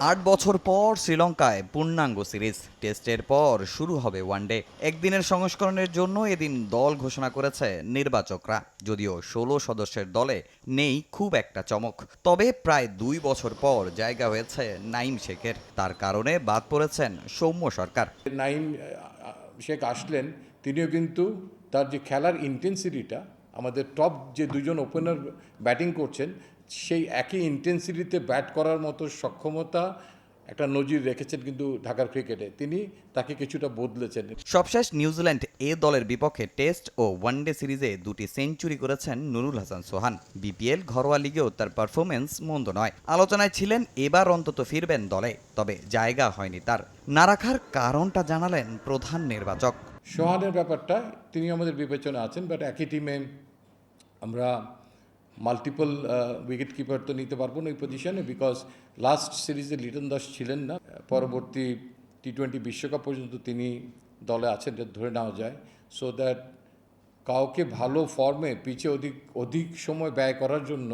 আট বছর পর শ্রীলঙ্কায় পূর্ণাঙ্গ সিরিজ টেস্টের পর শুরু হবে ওয়ানডে। একদিনের সংস্করণের জন্য এদিন দল ঘোষণা করেছে নির্বাচকরা। যদিও ষোলো সদস্যের দলে নেই খুব একটা চমক। তবে প্রায় দুই বছর পর জায়গা হয়েছে নাইম শেখের। তার কারণে বাদ পড়েছেন সৌম্য সরকার। নাইম শেখ আসলেন, তিনিও কিন্তু তার যে খেলার ইন্টেন্সিটিটা আমাদের টপ যে দুজন ওপেনার ব্যাটিং করছেন সেই একই ইন্টেন্সিটিতে ব্যাট করার মতো সক্ষমতা একটা নজির রেখেছেন কিন্তু ঢাকার ক্রিকেটে। তিনি তাকে কিছুটা বদলেছেন। সবশেষ নিউজিল্যান্ড এ দলের বিপক্ষে টেস্ট ও ওয়ানডে সিরিজে দুটি সেঞ্চুরি করেছেন নুরুল হাসান সোহান। বিপিএল ঘরোয়া লিগেও তার পারফরমেন্স মন্দ নয়। আলোচনায় ছিলেন এবার অন্তত ফিরবেন দলে তবে জায়গা হয়নি তার। না রাখার কারণটা জানালেন প্রধান নির্বাচক। সোহানের ব্যাপারটা তিনি আমাদের বিবেচনা আছেন বাট একই টিমে আমরা মাল্টিপল উইকেট কিপার তো নিতে পারব না এই পজিশনে বিকজ লাস্ট সিরিজে লিটন দাস ছিলেন না। পরবর্তী টি টোয়েন্টি বিশ্বকাপ পর্যন্ত তিনি দলে আছেন ধরে নেওয়া যায়। সো দ্যাট কাউকে ভালো ফর্মে পিচে অধিক অধিক সময় ব্যয় করার জন্য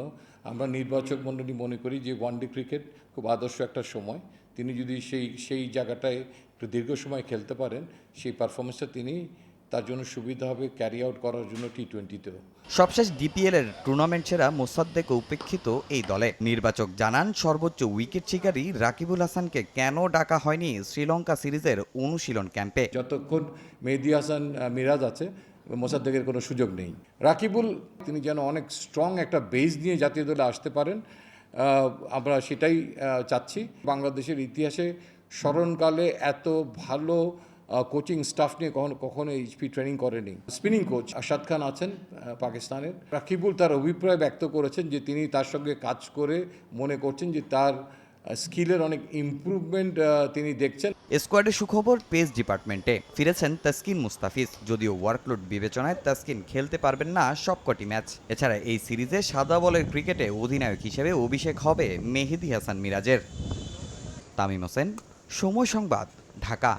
আমরা নির্বাচক মণ্ডলী মনে করি যে ওয়ানডে ক্রিকেট খুব আদর্শ একটা সময়। তিনি যদি সেই সেই জায়গাটায় একটু দীর্ঘ সময় খেলতে পারেন, সেই পারফরমেন্সটা তিনি তার জন্য সুবিধা হবে ক্যারি আউট করার জন্য টি টোয়েন্টিতেও সবশেষ ডিপিএল এর টুর্নামেন্ট সেরা মোসাদ্দেক উপেক্ষিত এই দলে। নির্বাচক জানান সর্বোচ্চ উইকেট শিকারী রাকিবুল হাসানকে কেন ডাকা হয়নি শ্রীলঙ্কা সিরিজের অনুশীলন ক্যাম্পে? যতক্ষণ মেহেদি হাসান মিরাজ আছে মোসাদ্দেকের কোনো সুযোগ নেই। রাকিবুল তিনি যেন অনেক স্ট্রং একটা বেস নিয়ে জাতীয় দলে আসতে পারেন আমরা সেটাই চাচ্ছি। বাংলাদেশের ইতিহাসে স্মরণকালে এত ভালো কোচিং স্টাফ নিয়ে কখনো কখনো এইচপি ট্রেনিং করেনি। স্পিনিং কোচ আশাদ খান আছেন পাকিস্তানের। রাকিবুল তার অভিপ্রায় ব্যক্ত করেছেন যে তিনি তার সঙ্গে কাজ করে মনে করছেন যে তার স্কিলের অনেক ইমপ্রুভমেন্ট তিনি দেখছেন। স্কোয়াডে সুখবর পেস ডিপার্টমেন্টে ফিরেছেন তাসকিন মুস্তাফিজ। যদিও ওয়ার্কলোড বিবেচনায় তাসকিন খেলতে পারবেন না সবকটি ম্যাচ। এছাড়া এই সিরিজে সাদা বলের ক্রিকেটে অধিনায়ক হিসেবে অভিষেক হবে মেহেদি হাসান মিরাজের। তামিম হোসেন, সময় সংবাদ, ঢাকা।